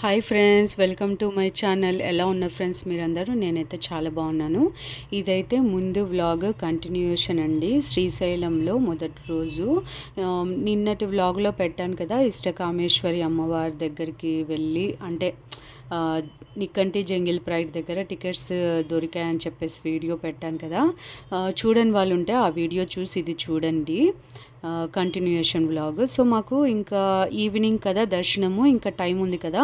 Hi friends welcome to my channel ఎలా ఉన్న friends మీరందరూ? నేనైతే చాలా బాగున్నాను. ఇదైతే ముందు వ్లాగ్ కంటిన్యూషన్ అండి. శ్రీశైలంలో మొదటి రోజు. నిన్నటి వ్లాగ్లో పెట్టాను కదా ఇష్టకామేశ్వరి అమ్మవారి దగ్గరికి వెళ్ళి అంటే నిక్కంటి జంగిల్ ప్రైడ్ దగ్గర టికెట్స్ దొరికాయని చెప్పేసి వీడియో పెట్టాను కదా. చూడని వాళ్ళు ఉంటే ఆ వీడియో చూసి ఇది చూడండి. కంటిన్యూషన్ వ్లాగ్ సో మాకు ఇంకా ఈవినింగ్ కదా దర్శనము ఇంకా టైం ఉంది కదా.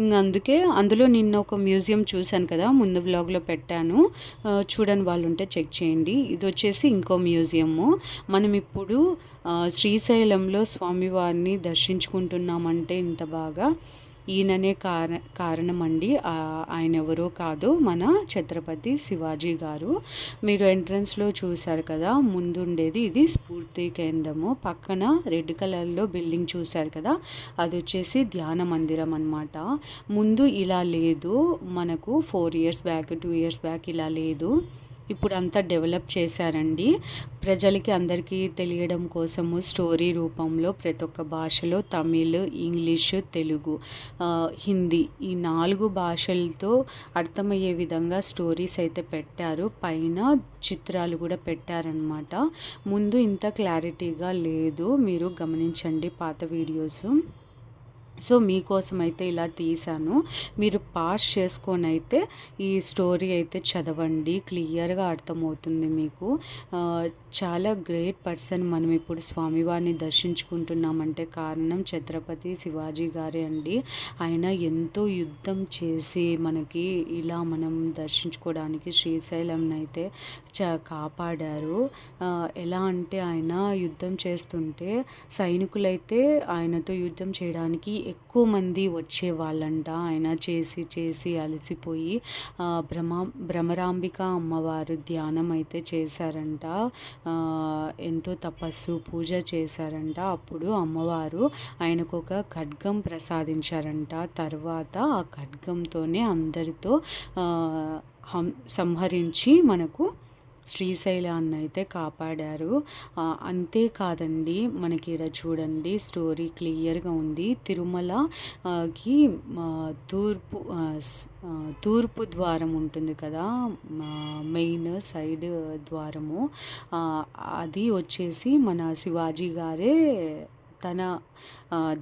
ఇంక అందుకే అందులో నిన్న ఒక మ్యూజియం చూశాను కదా ముందు వ్లాగ్లో పెట్టాను. చూడని వాళ్ళు ఉంటే చెక్ చేయండి. ఇది వచ్చేసి ఇంకో మ్యూజియము మనం ఇప్పుడు శ్రీశైలంలో స్వామివారిని దర్శించుకుంటున్నామంటే ఇంత బాగా. ఈయననే కార కారణం అండి ఆయన ఎవరో కాదు మన ఛత్రపతి శివాజీ గారు. మీరు ఎంట్రన్స్లో చూశారు కదా ముందుండేది ఇది స్ఫూర్తి కేంద్రము. పక్కన రెడ్ కలర్లో బిల్డింగ్ చూశారు కదా అది వచ్చేసి ధ్యాన మందిరం అనమాట ముందు ఇలా లేదు మనకు four years back two years back ఇలా లేదు. ఇప్పుడు అంతా డెవలప్ చేశారండి. ప్రజలకి అందరికీ తెలియడం కోసము స్టోరీ రూపంలో ప్రతి ఒక్క భాషలో తమిళ్ ఇంగ్లీష్ తెలుగు హిందీ ఈ నాలుగు భాషలతో అర్థమయ్యే విధంగా స్టోరీస్ అయితే పెట్టారు. పైన చిత్రాలు కూడా పెట్టారనమాట ముందు ఇంత క్లారిటీగా లేదు. మీరు గమనించండి పాత వీడియోస్. సో మీకోసం అయితే ఇలా తీశాను. మీరు పాస్ చేసుకొని అయితే ఈ స్టోరీ అయితే చదవండి. క్లియర్గా అర్థమవుతుంది మీకు. చాలా గ్రేట్ పర్సన్ మనం ఇప్పుడు స్వామివారిని దర్శించుకుంటున్నామంటే కారణం ఛత్రపతి శివాజీ గారే అండి. ఆయన ఎంతో యుద్ధం చేసి మనకి ఇలా మనం దర్శించుకోవడానికి శ్రీశైలం అయితే చ కాపాడారు. ఎలా అంటే ఆయన యుద్ధం చేస్తుంటే సైనికులైతే ఆయనతో యుద్ధం చేయడానికి ఎక్కువ మంది వచ్చేవాళ్ళంట. ఆయన చేసి చేసి అలసిపోయి భ్రమ భ్రమరాంబిక అమ్మవారు ధ్యానం అయితే చేశారంట. ఎంతో తపస్సు పూజ చేశారంట. అప్పుడు అమ్మవారు ఆయనకు ఒక ఖడ్గం ప్రసాదించారంట. తర్వాత ఆ ఖడ్గంతోనే అందరితో సంహరించి మనకు శ్రీశైలాన్ని అయితే కాపాడారు అంతేకాదండి మనకి ఇక్కడ చూడండి స్టోరీ క్లియర్గా ఉంది. తిరుమలకి తూర్పు తూర్పు ద్వారం ఉంటుంది కదా మెయిన్ సైడ్ ద్వారము. అది వచ్చేసి మన శివాజీ గారే తన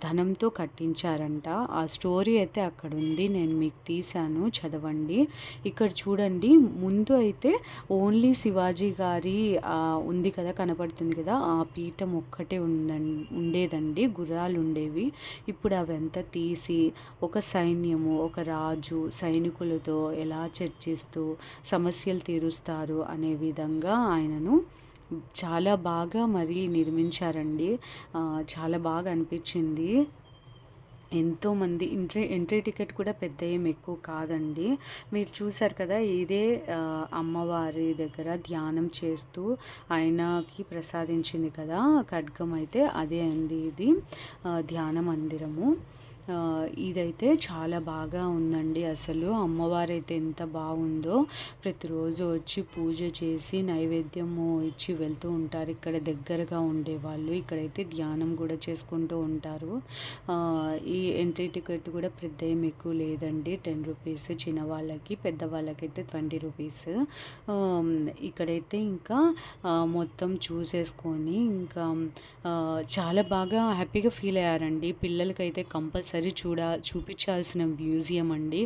ధనంతో కట్టించారంట. ఆ స్టోరీ అయితే అక్కడ ఉంది నేను మీకు తీశాను. చదవండి. ఇక్కడ చూడండి. ముందు అయితే ఓన్లీ శివాజీ గారి ఉంది కదా కనపడుతుంది కదా ఆ పీఠం ఒక్కటే ఉందం ఉండేదండి. గుర్రాలు ఉండేవి. ఇప్పుడు అవంతా తీసి ఒక సైన్యము ఒక రాజు సైనికులతో ఎలా చర్చిస్తూ సమస్యలు తీరుస్తారు అనే విధంగా ఆయనను చాలా బాగా మరి నిర్మించారండి. చాలా బాగా అనిపించింది. ఎంతోమంది ఎంట్రీ ఎంట్రీ టికెట్ కూడా పెద్ద ఏం ఎక్కువ కాదండి. మీరు చూసారు కదా ఇదే అమ్మవారి దగ్గర ధ్యానం చేస్తూ ఆయనకి ప్రసాదించింది కదా ఖడ్గం అయితే అదే అండి ఇది ధ్యాన మందిరము. ఇదైతే చాలా బాగా ఉందండి అసలు. అమ్మవారు అయితే ఎంత బాగుందో ప్రతిరోజు వచ్చి పూజ చేసి నైవేద్యము ఇచ్చి వెళ్తూ ఉంటారు. ఇక్కడ దగ్గరగా ఉండేవాళ్ళు ఇక్కడైతే ధ్యానం కూడా చేసుకుంటూ ఉంటారు. ఈ ఎంట్రీ టికెట్ కూడా పెద్ద ఏం ఎక్కువ లేదండి. టెన్ రూపీస్ చిన్నవాళ్ళకి పెద్దవాళ్ళకైతే ట్వంటీ రూపీస్. ఇక్కడైతే ఇంకా మొత్తం చూసేసుకొని ఇంకా చాలా బాగా హ్యాపీగా ఫీల్ అయ్యారండి. పిల్లలకైతే కంపల్సరీ చూడ చూపించాల్సిన మ్యూజియం అండి.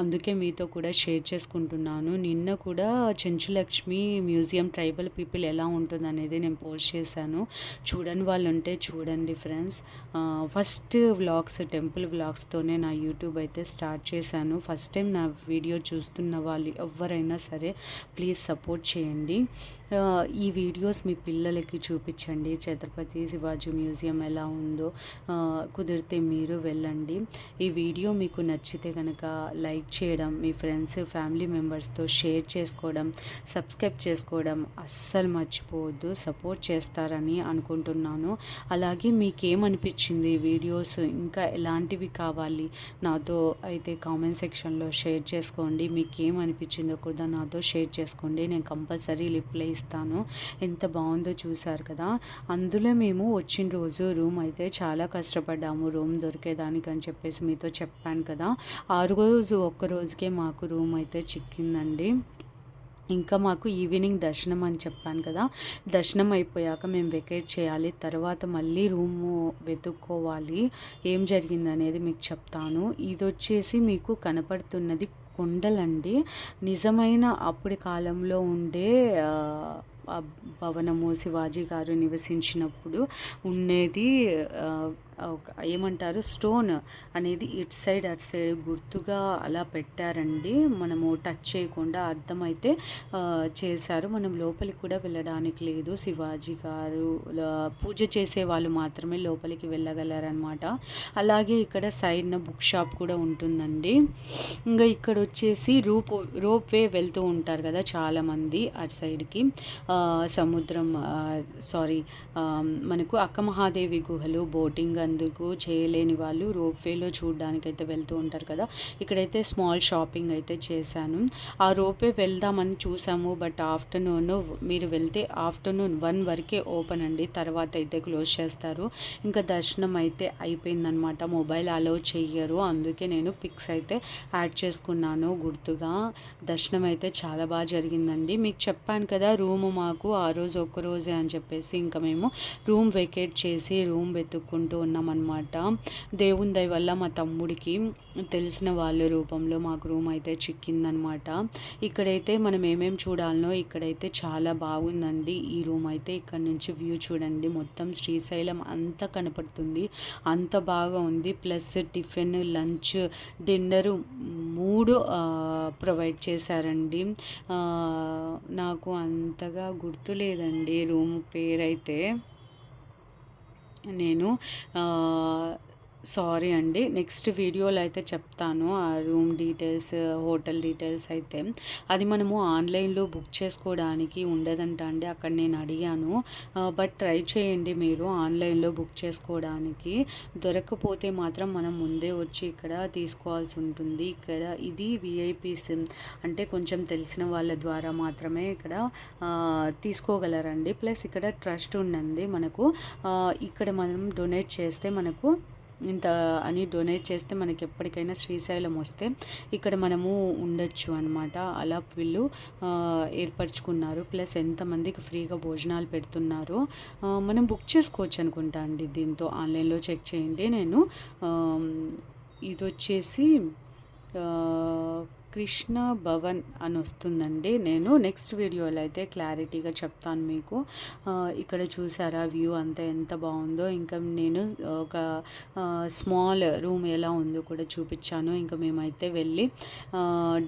అందుకే మీతో కూడా షేర్ చేసుకుంటున్నాను. నిన్న కూడా చెంచులక్ష్మి మ్యూజియం ట్రైబల్ పీపుల్ ఎలా ఉంటుంది అనేది నేను పోస్ట్ చేశాను. చూడని వాళ్ళు ఉంటే చూడండి ఫ్రెండ్స్. ఫస్ట్ వ్లాగ్స్ టెంపుల్ వ్లాగ్స్తోనే నా యూట్యూబ్ అయితే స్టార్ట్ చేశాను. ఫస్ట్ టైం నా వీడియో చూస్తున్న వాళ్ళు ఎవరైనా సరే ప్లీజ్ సపోర్ట్ చేయండి. ఈ వీడియోస్ మీ పిల్లలకి చూపించండి. ఛత్రపతి శివాజీ మ్యూజియం ఎలా ఉందో కుదిరితే మీరు వెళ్ళండి. ఈ వీడియో మీకు నచ్చితే కనుక లైక్ చేయడం మీ ఫ్రెండ్స్ ఫ్యామిలీ మెంబర్స్తో షేర్ చేసుకోవడం సబ్స్క్రైబ్ చేసుకోవడం అస్సలు మర్చిపోవద్దు. సపోర్ట్ చేస్తారని అనుకుంటున్నాను. అలాగే మీకేమనిపించింది వీడియోస్? ఇంకా ఎలాంటివి కావాలి? నాతో అయితే కామెంట్ సెక్షన్లో షేర్ చేసుకోండి. మీకేమనిపించిందో కూడా నాతో షేర్ చేసుకోండి. నేను కంపల్సరీ రిప్లై ఇస్తాను. ఎంత బాగుందో చూసారు కదా. అందులో మేము వచ్చిన రోజు రూమ్ అయితే చాలా కష్టపడ్డాము. రూమ్ దొరికి అని చెప్పేసి మీతో చెప్పాను కదా. ఆ రోజు ఒక్క రోజుకే మాకు రూమ్ అయితే చిక్కిందండి. ఇంకా మాకు ఈవినింగ్ దర్శనం అని చెప్పాను కదా. దర్శనం అయిపోయాక మేము వెకేట్ చేయాలి. తర్వాత మళ్ళీ రూము వెతుక్కోవాలి. ఏం జరిగిందనేది మీకు చెప్తాను. ఇది వచ్చేసి మీకు కనపడుతున్నది కొండలండి. నిజమైన అప్పటి కాలంలో ఉండే భవనము శివాజీ గారు నివసించినప్పుడు ఉండేది ఏమంటారు? స్టోన్ అనేది ఇటు సైడ్ అటు సైడ్ గుర్తుగా అలా పెట్టారండి. మనము టచ్ చేయకుండా అర్థమైతే చేశారు. మనం లోపలికి కూడా వెళ్ళడానికి లేదు. శివాజీ గారు పూజ చేసే వాళ్ళు మాత్రమే లోపలికి వెళ్ళగలరనమాట అలాగే ఇక్కడ సైడ్న బుక్ షాప్ కూడా ఉంటుందండి. ఇంకా ఇక్కడ వచ్చేసి రూప్ రోప్ వే వెళ్తూ ఉంటారు కదా చాలామంది అటు సైడ్కి. సముద్రం సారీ మనకు అక్క మహాదేవి గుహలు బోటింగ్ అందుకు చేయలేని వాళ్ళు రోప్వేలో చూడడానికి అయితే వెళ్తూ ఉంటారు కదా. ఇక్కడైతే స్మాల్ షాపింగ్ అయితే చేశాను. ఆ రోప్వే వెళ్దామని చూసాము బట్ ఆఫ్టర్నూన్ మీరు వెళ్తే ఆఫ్టర్నూన్ వన్ వరకే ఓపెన్ అండి. తర్వాత అయితే క్లోజ్ చేస్తారు. ఇంకా దర్శనం అయితే అయిపోయిందనమాట. మొబైల్ అలౌ చెయ్యరు. అందుకే నేను పిక్స్ అయితే యాడ్ చేసుకున్నాను గుర్తుగా. దర్శనం అయితే చాలా బాగా జరిగిందండి. మీకు చెప్పాను కదా రూమ్ మా మాకు ఆ రోజు ఒక్క రోజే అని చెప్పేసి ఇంకా మేము రూమ్ వెకేట్ చేసి రూమ్ వెతుక్కుంటూ ఉన్నామన్నమాట. దేవుని దయ వల్ల మా తమ్ముడికి తెలిసిన వాళ్ళ రూపంలో మాకు రూమ్ అయితే చిక్కిందనమాట ఇక్కడైతే మనం ఏమేం చూడాలనో ఇక్కడైతే చాలా బాగుందండి. ఈ రూమ్ అయితే ఇక్కడ నుంచి వ్యూ చూడండి. మొత్తం శ్రీశైలం అంతా కనపడుతుంది. అంత బాగా ఉంది. ప్లస్ టిఫిన్ లంచ్ డిన్నరు మూడు ప్రొవైడ్ చేశారండి. నాకు అంతగా గుర్తులేదండి రూమ్ పేరైతే. నేను సారీ అండి. నెక్స్ట్ వీడియోలో అయితే చెప్తాను. ఆ రూమ్ డీటెయిల్స్ హోటల్ డీటెయిల్స్ అయితే. అది మనము ఆన్లైన్లో బుక్ చేసుకోవడానికి ఉండదంట అండి. అక్కడ నేను అడిగాను. బట్ ట్రై చేయండి మీరు ఆన్లైన్లో బుక్ చేసుకోవడానికి. దొరకకపోతే మాత్రం మనం ముందే వచ్చి ఇక్కడ తీసుకోవాల్సి ఉంటుంది. ఇక్కడ ఇది విఐపి సిమ్ అంటే కొంచెం తెలిసిన వాళ్ళ ద్వారా మాత్రమే ఇక్కడ తీసుకోగలరండి. ప్లస్ ఇక్కడ ట్రస్ట్ ఉండండి మనకు. ఇక్కడ మనం డొనేట్ చేస్తే మనకు ఇంత అని డొనేట్ చేస్తే మనకి ఎప్పటికైనా శ్రీశైలం వస్తే ఇక్కడ మనము ఉండొచ్చు అనమాట అలా వీళ్ళు ఏర్పరచుకున్నారు. ప్లస్ ఎంతమందికి ఫ్రీగా భోజనాలు పెడుతున్నారు. మనం బుక్ చేసుకోవచ్చు అనుకుంటా అండి దీంతో. ఆన్లైన్లో చెక్ చేయండి. నేను ఇది వచ్చేసి కృష్ణ భవన్ అని వస్తుందండి. నేను నెక్స్ట్ వీడియోలో అయితే క్లారిటీగా చెప్తాను మీకు. ఇక్కడ చూసారా వ్యూ అంతా ఎంత బాగుందో. ఇంకా నేను ఒక స్మాల్ రూమ్ ఎలా ఉందో కూడా చూపించాను. ఇంకా మేమైతే వెళ్ళి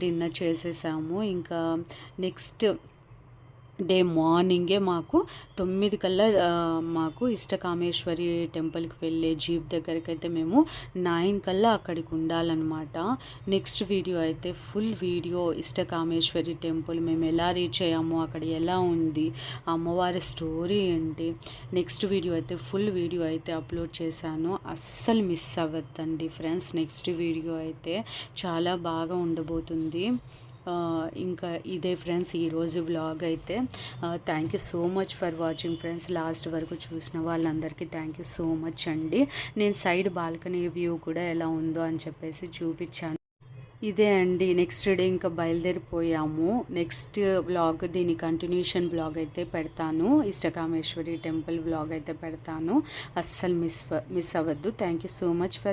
డిన్నర్ చేసేసాము. ఇంకా నెక్స్ట్ డే మార్నింగే మాకు తొమ్మిది కల్లా మాకు ఇష్టకామేశ్వరి టెంపుల్కి వెళ్ళే జీప్ దగ్గరికి అయితే మేము నైన్ కల్లా అక్కడికి ఉండాలన్నమాట. నెక్స్ట్ వీడియో అయితే ఫుల్ వీడియో ఇష్టకామేశ్వరి టెంపుల్. మేము ఎలా రీచ్ అయ్యాము అక్కడ ఎలా ఉంది అమ్మవారి స్టోరీ ఏంటి నెక్స్ట్ వీడియో అయితే ఫుల్ వీడియో అయితే అప్లోడ్ చేశాను. అస్సలు మిస్ అవ్వద్దండి ఫ్రెండ్స్ నెక్స్ట్ వీడియో అయితే చాలా బాగా ఉండబోతుంది. ఇంకా ఇదే ఫ్రెండ్స్ ఈరోజు వ్లాగ్ అయితే. Thank you so much for watching friends last వరకు చూసిన వాళ్ళందరికీ థ్యాంక్ యూ సో మచ్ అండి. నేను సైడ్ బాల్కనీ వ్యూ కూడా ఎలా ఉందో అని చెప్పేసి చూపించాను. ఇదే అండి నెక్స్ట్ డే ఇంకా బయలుదేరిపోయాము. నెక్స్ట్ వ్లాగ్ దీని కంటిన్యూషన్ బ్లాగ్ అయితే పెడతాను. ఇష్టకామేశ్వరి టెంపుల్ వ్లాగ్ అయితే పెడతాను. అస్సలు మిస్ మిస్ అవ్వద్దు. Thank you so much for